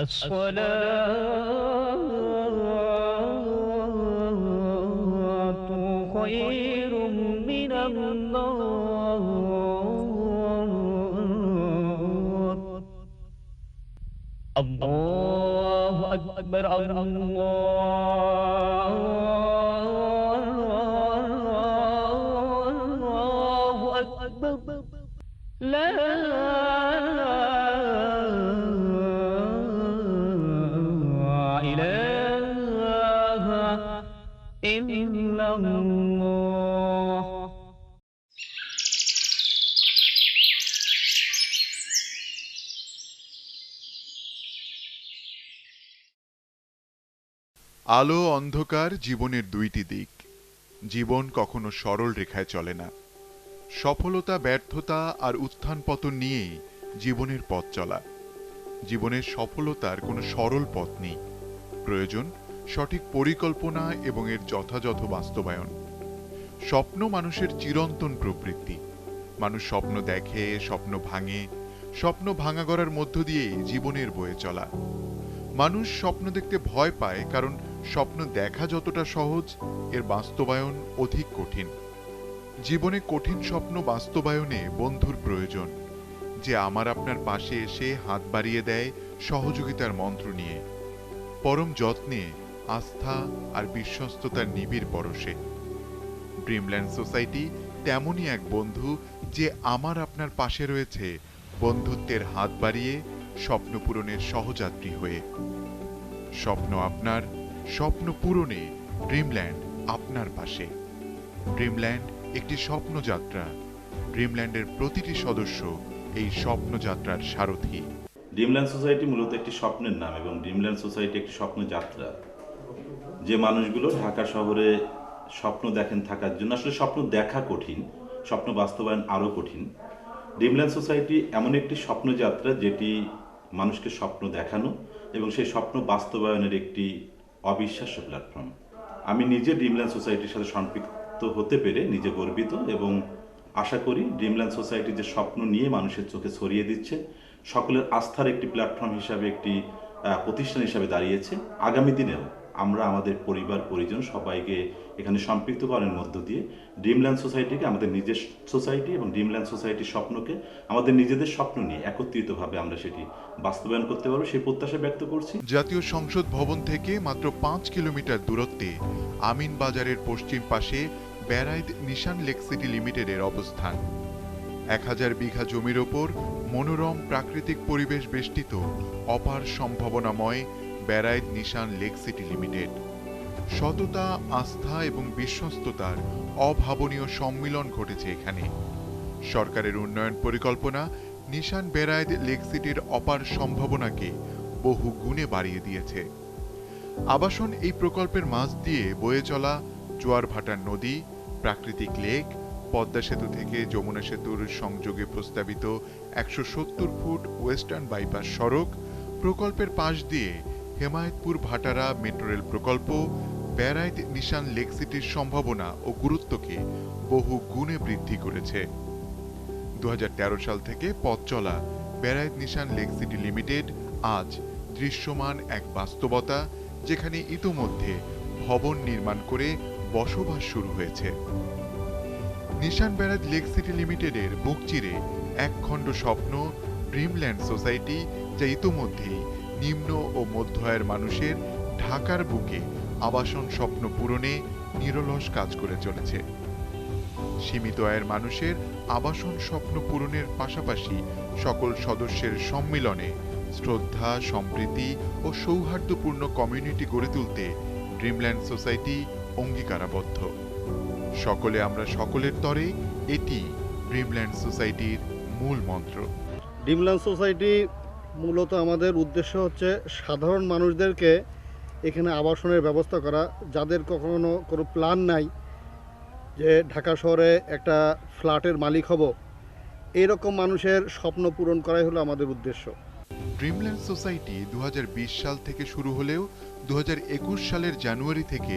الصلاة خير من النوم الله أكبر الله إلا الله আলো অন্ধকার জীবনের দুইটি দিক জীবন কখনো সরল রেখায় চলে না সফলতা ব্যর্থতা আর উত্থান পতন নিয়েই জীবনের পথ চলা জীবনের সফলতার কোনো সরল পথ নেই প্রয়োজন সঠিক পরিকল্পনা এবং এর যথাযথ বাস্তবায়ন। স্বপ্ন মানুষের চিরন্তন প্রবৃত্তি। মানুষ স্বপ্ন দেখে, স্বপ্ন ভাঙে, স্বপ্ন ভাঙা গড়ার মধ্য দিয়েই জীবনের বয়ে চলা। মানুষ স্বপ্ন দেখতে ভয় পায় কারণ স্বপ্ন দেখা যতটা সহজ, এর বাস্তবায়ন অধিক কঠিন। জীবনে কঠিন স্বপ্ন বাস্তবায়নে বন্ধুর প্রয়োজন, যে আমার আপনার পাশে এসে হাত বাড়িয়ে দেয় সহযোগিতার মন্ত্র নিয়ে। পরম যত্নে আস্থা আর বিশ্বস্ততার নিবিড় পরশে। ড্রিমল্যান্ড সোসাইটি তেমনই এক বন্ধু যে আমার আপনার পাশে রয়েছে, বন্ধুত্বের হাত বাড়িয়ে স্বপ্ন পূরণের সহযাত্রী হয়ে। স্বপ্ন আপনার, স্বপ্ন পূরণে ড্রিমল্যান্ড আপনার পাশে। ড্রিমল্যান্ড একটি স্বপ্নযাত্রা। ড্রিমল্যান্ডের প্রতিটি সদস্য এই স্বপ্নযাত্রার সারথী। ড্রিমল্যান্ড সোসাইটি মূলত একটি স্বপ্নের নাম এবং ড্রিমল্যান্ড সোসাইটি একটি স্বপ্ন যাত্রা যে মানুষগুলো ঢাকা শহরে স্বপ্ন দেখেন থাকার জন্য, আসলে স্বপ্ন দেখা কঠিন, স্বপ্ন বাস্তবায়ন আরও কঠিন। ড্রিমল্যান্ড সোসাইটি এমন একটি স্বপ্নযাত্রা যেটি মানুষকে স্বপ্ন দেখানো এবং সেই স্বপ্ন বাস্তবায়নের একটি অবিশ্বাস্য প্ল্যাটফর্ম। আমি নিজে ড্রিমল্যান্ড সোসাইটির সাথে সম্পৃক্ত হতে পেরে নিজে গর্বিত এবং আশা করি ড্রিমল্যান্ড সোসাইটি যে স্বপ্ন নিয়ে মানুষের চোখে ছড়িয়ে দিচ্ছে, সকলের আস্থার একটি প্ল্যাটফর্ম হিসাবে, একটি প্রতিষ্ঠান হিসাবে দাঁড়িয়েছে। আগামী দিনেও আমরা আমাদের পরিবার, পরিজন সবাইকে এখানে সম্পৃক্ত করার মধ্য দিয়ে ড্রিমল্যান্ড সোসাইটিকে আমাদের নিজের সোসাইটি এবং ড্রিমল্যান্ড সোসাইটির স্বপ্নকে আমাদের নিজেদের স্বপ্ন নিয়ে একত্রিতভাবে আমরা সেটি বাস্তবায়ন করতে পারব। সেই প্রত্যাশা ব্যক্ত করছি। জাতীয় সংসদ ভবন থেকে মাত্র পাঁচ কিলোমিটার দূরত্বে আমিন বাজারের পশ্চিম পাশে ব্যারাইদ নিশান লেক সিটি লিমিটেডের অবস্থান। এক হাজার বিঘা জমির ওপর মনোরম প্রাকৃতিক পরিবেশ বেষ্টিত অপার সম্ভাবনাময় Beraid Nishan Lake City Limited. সততা, আস্থা এবং বিশ্বস্ততার অভাবনীয় সম্মিলন ঘটেছে এখানে। সরকারের উন্নয়ন পরিকল্পনা নিশান বেরায়দ লেক সিটির অপার সম্ভাবনাকে বহু গুণে বাড়িয়ে দিয়েছে। আবাসন এই প্রকল্পের মাঝ দিয়ে বয়ে চলা জোয়ার ভাটার নদী, প্রাকৃতিক লেক, পদ্মা সেতু থেকে যমুনা সেতুর সংযোগে প্রস্তাবিত একশো সত্তর ফুট ওয়েস্টার্ন বাইপাস সড়ক প্রকল্পের পাশ দিয়ে হেমায়তপুর ভাটারা মেট্রো রেল প্রকল্প, ব্যারাইদ নিশান লেক সিটির সম্ভাবনা ও গুরুত্বকে বহু গুণে বৃদ্ধি করেছে। দু সাল থেকে পথ চলা Beraid Nishan Lake City Limited আজ দৃশ্যমান এক বাস্তবতা যেখানে ইতোমধ্যে ভবন নির্মাণ করে বসবাস শুরু হয়েছে। নিশান বেড়াত লেক সিটি লিমিটেডের বুক চিরে এক খণ্ড স্বপ্ন, ড্রিমল্যান্ড সোসাইটি, যা ইতোমধ্যেই নিম্ন ও মধ্য আয়ের মানুষের ঢাকার বুকে আবাসন স্বপ্ন পূরণে নিরলস কাজ করে চলেছে। সীমিত আয়ের মানুষের আবাসন স্বপ্ন পূরণের পাশাপাশি সকল সদস্যের সম্মিলনে শ্রদ্ধা, সম্প্রীতি ও সৌহার্দ্যপূর্ণ কমিউনিটি গড়ে তুলতে ড্রিমল্যান্ড সোসাইটি অঙ্গীকারাবদ্ধ। সকলে আমরা সকলের তরে এটি ড্রিমল্যান্ড সোসাইটির মূল মন্ত্র। ড্রিমল্যান্ড সোসাইটি মূলত আমাদের উদ্দেশ্য হচ্ছে সাধারণ মানুষদেরকে এখানে আবাসনের ব্যবস্থা করা, যাদের কখনো কোনো প্ল্যান নাই যে ঢাকা শহরে একটা ফ্ল্যাটের মালিক হব। এইরকম মানুষের স্বপ্ন পূরণ করাই হলো আমাদের উদ্দেশ্য। ড্রিমল্যান্ড সোসাইটি দু হাজার বিশ সাল থেকে শুরু হলেও দু হাজার একুশ সালের জানুয়ারি থেকে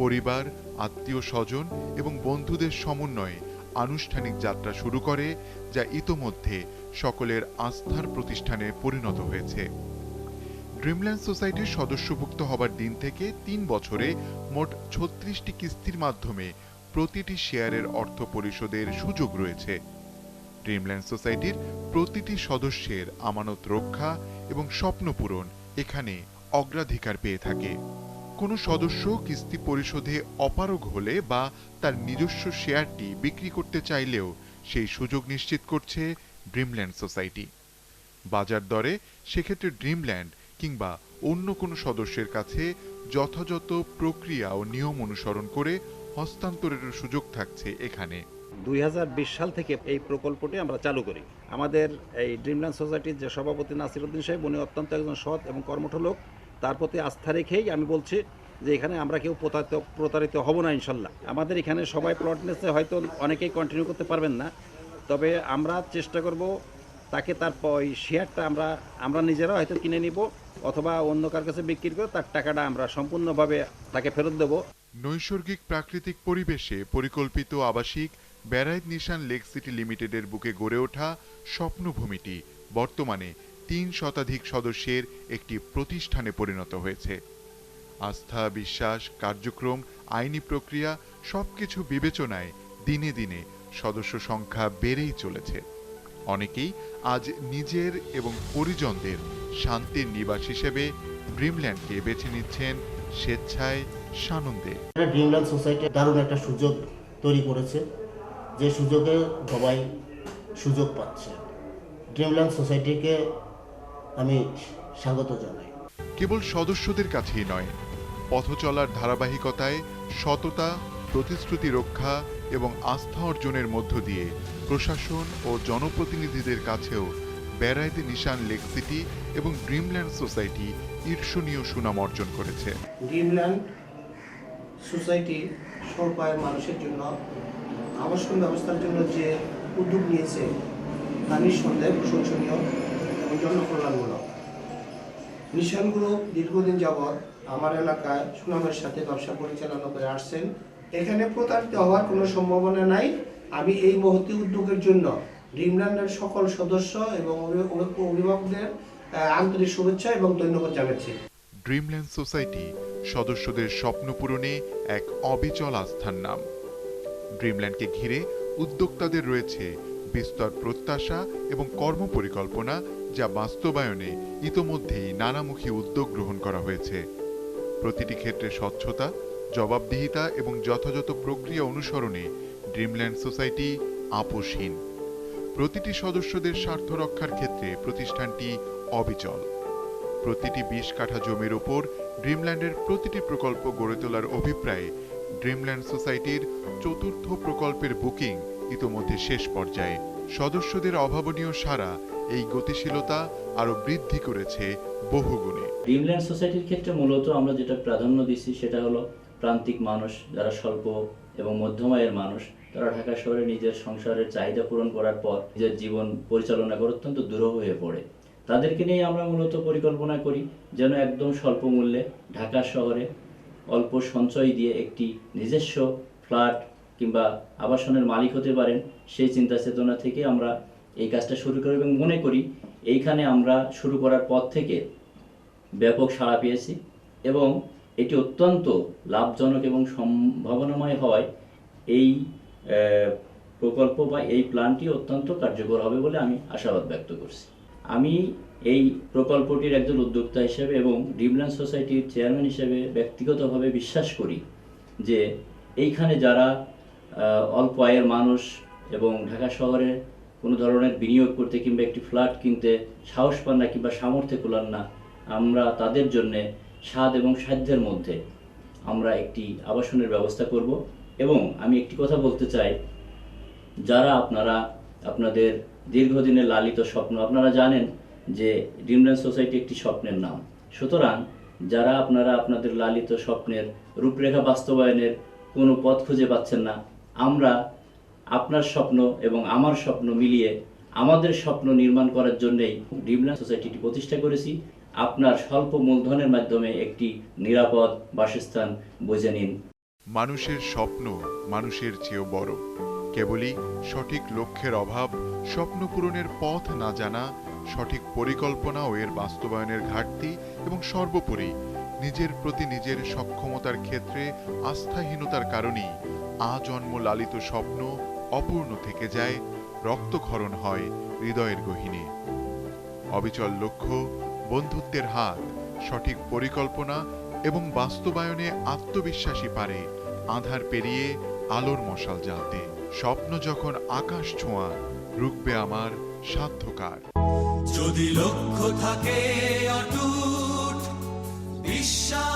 পরিবার, আত্মীয় স্বজন এবং বন্ধুদের সমন্বয়ে আনুষ্ঠানিক যাত্রা শুরু করে, যা ইতোমধ্যে সকলের আস্থার প্রতিষ্ঠানে পরিণত হয়েছে। ড্রিমল্যান্ড সোসাইটির সদস্যভুক্ত হবার দিন থেকে তিন বছরে মোট ছত্রিশটি কিস্তির মাধ্যমে প্রতিটি শেয়ারের অর্থ পরিশোধের সুযোগ রয়েছে। ড্রিমল্যান্ড সোসাইটির প্রতিটি সদস্যের আমানত রক্ষা এবং স্বপ্ন পূরণ এখানে অগ্রাধিকার পেয়ে থাকে। কোনো সদস্য কিস্তি পরিশোধে অপারগ হলে বা তার নিজস্ব শেয়ারটি বিক্রি করতে চাইলেও সেই সুযোগ নিশ্চিত করছে ড্রিমল্যান্ড সোসাইটি বাজার দরে সেক্ষেত্রে ড্রিমল্যান্ড কিংবা অন্য কোনো সদস্যের কাছে যথাযথ প্রক্রিয়া ও নিয়ম অনুসরণ করে হস্তান্তরের সুযোগ থাকছে এখানে। দুই হাজার বিশ সাল থেকে এই প্রকল্পটি আমরা চালু করি। আমাদের এই ড্রিমল্যান্ড সোসাইটির যে সভাপতি নাসিরুদ্দিন সাহেব, উনি অত্যন্ত একজন সৎ এবং কর্মঠ লোক। তার প্রতি আস্থা রেখেই আমি বলছি যে এখানে আমরা কেউ প্রতারিত প্রতারিত হব না ইনশাল্লাহ। আমাদের এখানে সবাই প্লট নেসে হয়তো অনেকেই কন্টিনিউ করতে পারবেন না। তবে আমরা চেষ্টা করব তাকে তার ওই শেয়ারটা আমরা আমরা নিজেরা হয়তো কিনে নিব, অথবা অন্য কার কাছে বিক্রি করে তার টাকাটা আমরা সম্পূর্ণভাবে তাকে ফেরত দেবো। নৈসর্গিক প্রাকৃতিক পরিবেশে পরিকল্পিত আবাসিক ব্যারাইড নিশান লেক সিটি লিমিটেডের বুকে গড়ে ওঠা স্বপ্নভূমিটি বর্তমানে তিন শতাধিক সদস্যের একটি প্রতিষ্ঠানে পরিণত হয়েছে। আস্থা, বিশ্বাস, কার্যক্রম, আইনি প্রক্রিয়া, সবকিছু বিবেচনায় দিনে দিনে সদস্য সংখ্যা বেড়েই চলেছে। অনেকেই আজ নিজের এবং পরিজনদের শান্তির নিবাস হিসেবে ড্রিমল্যান্ডকে বেছে নিচ্ছেন স্বেচ্ছায় সানন্দে। ড্রিমল্যান্ড সোসাইটি দারুণ একটা সুযোগ তৈরি করেছে, যে সুযোগে সবাই সুযোগ পাচ্ছে। ড্রিমল্যান্ড সোসাইটিকে আমি স্বাগত জানাই। কেবল সদস্যদের কাছেই নয় পথ চলার ধারাবাহিকতায় সততা প্রতিশ্রুতি রক্ষা এবং আস্থা অর্জনের মধ্য দিয়ে প্রশাসন ও জনপ্রতিনিধিদের কাছেও বেড়াইতে নিশান লেক সিটি এবং ড্রিমল্যান্ড সোসাইটি ঈর্ষণীয় সুনাম অর্জন করেছে। ড্রিমল্যান্ড সোসাইটি স্বল্প মানুষের জন্য আবাসন ব্যবস্থার জন্য যে উদ্যোগ নিয়েছে তা নিঃসন্দেহে প্রশংসনীয়। জনকল্যাণমূলক নিশান গ্রুপ দীর্ঘদিন যাবৎ আমার এলাকায় সুনামের সাথে ব্যবসা পরিচালনা করে আসছেন। এখানে প্রতারিত হওয়ার কোনো সম্ভাবনা নাই। আমি এই মহতি উদ্যোগের জন্য ড্রিমল্যান্ডের সকল সদস্য এবং অভি- অভি- অভিভাবকদের আন্তরিক শুভেচ্ছা এবং ধন্যবাদ জানাচ্ছি। ড্রিমল্যান্ড সোসাইটি সদস্যদের স্বপ্ন পূরণে এক অবিচল আস্থার নাম। ড্রিমল্যান্ডকে ঘিরে উদ্যোক্তাদের রয়েছে বিস্তর প্রত্যাশা এবং কর্মপরিকল্পনা যা বাস্তবায়নে ইতোমধ্যেই নানামুখী উদ্যোগ গ্রহণ করা হয়েছে। প্রতিটি ক্ষেত্রে স্বচ্ছতা, জবাবদিহিতা এবং যথাযথ প্রক্রিয়া অনুসরণে ড্রিমল্যান্ড সোসাইটি আপোষহীন। প্রতিটি সদস্যদের স্বার্থ রক্ষার ক্ষেত্রে প্রতিষ্ঠানটি অবিচল। প্রতিটি বিশ কাঠা জমির ওপর ড্রিমল্যান্ডের প্রতিটি প্রকল্প গড়ে তোলার অভিপ্রায়ে ড্রিমল্যান্ড সোসাইটির চতুর্থ প্রকল্পের বুকিং ইতোমধ্যে শেষ পর্যায়ে। সদস্যদের অভাবনীয় সারা এই গতিশীলতা আরও বৃদ্ধি করেছে বহুগুণে। ড্রিমল্যান্ড সোসাইটির ক্ষেত্রে মূলত আমরা যেটা প্রাধান্য দিচ্ছি সেটা হলো প্রান্তিক মানুষ যারা স্বল্প এবং মধ্যম আয়ের মানুষ, তারা ঢাকা শহরে নিজের সংসারের চাহিদা পূরণ করার পর নিজের জীবন পরিচালনা করে অত্যন্ত দুরূহ হয়ে পড়ে। তাদেরকে নিয়ে আমরা মূলত পরিকল্পনা করি যেন একদম স্বল্প মূল্যে ঢাকা শহরে অল্প সঞ্চয় দিয়ে একটি নিজস্ব ফ্ল্যাট কিংবা আবাসনের মালিক হতে পারেন, সেই চিন্তা চেতনা থেকে আমরা এই কাজটা শুরু করি এবং মনে করি এইখানে আমরা শুরু করার পর থেকে ব্যাপক সাড়া পেয়েছি এবং এটি অত্যন্ত লাভজনক এবং সম্ভাবনাময় হওয়ায় এই প্রকল্প বা এই প্ল্যানটি অত্যন্ত কার্যকর হবে বলে আমি আশাবাদ ব্যক্ত করছি। আমি এই প্রকল্পটির একজন উদ্যোক্তা হিসেবে এবং ড্রিমল্যান্ড সোসাইটির চেয়ারম্যান হিসেবে ব্যক্তিগতভাবে বিশ্বাস করি যে এইখানে যারা অল্প আয়ের মানুষ এবং ঢাকা শহরে কোনো ধরনের বিনিয়োগ করতে কিংবা একটি ফ্ল্যাট কিনতে সাহস পান না কিংবা সামর্থ্য কুলান না, আমরা তাদের জন্যে স্বাদ এবং সাধ্যের মধ্যে আমরা একটি আবাসনের ব্যবস্থা করব। এবং আমি একটি কথা বলতে চাই, যারা আপনারা আপনাদের দীর্ঘদিনের লালিত স্বপ্ন, আপনারা জানেন যে ড্রিমল্যান্ড সোসাইটি একটি স্বপ্নের নাম। সুতরাং যারা আপনারা আপনাদের লালিত স্বপ্নের রূপরেখা বাস্তবায়নের কোনো পথ খুঁজে পাচ্ছেন না আমরা আপনার স্বপ্ন এবং আমার স্বপ্ন মিলিয়ে আমাদের স্বপ্ন নির্মাণ করার জন্যই ড্রিমল্যান্ড সোসাইটিটি প্রতিষ্ঠা করেছি। আপনার স্বল্প মূলধনের মাধ্যমে একটি নিরাপদ বাসস্থান বুঝে নিন। মানুষের স্বপ্ন মানুষের চেয়েও বড়। কেবলই সঠিক লক্ষ্যের অভাব, স্বপ্ন পূরণের পথ না জানা, সঠিক পরিকল্পনা ও এর বাস্তবায়নের ঘাটতি এবং সর্বোপরি নিজের প্রতি নিজের সক্ষমতার ক্ষেত্রে আস্থাহীনতার কারণেই আজন্ম লালিত স্বপ্ন অপূর্ণ থেকে যায়, রক্তক্ষরণ হয় হৃদয়ের গহীনে। অবিচল লক্ষ্য, বন্ধুত্বের হাত, সঠিক পরিকল্পনা এবং বাস্তবায়নে আত্মবিশ্বাসী পারে আধার পেরিয়ে আলোর মশাল জ্বালতে স্বপ্ন যখন আকাশ ছোঁয়া, রুখবে আমার সাধ্যকার। যদি লক্ষ্য থাকে অটুট, বিশ্বাস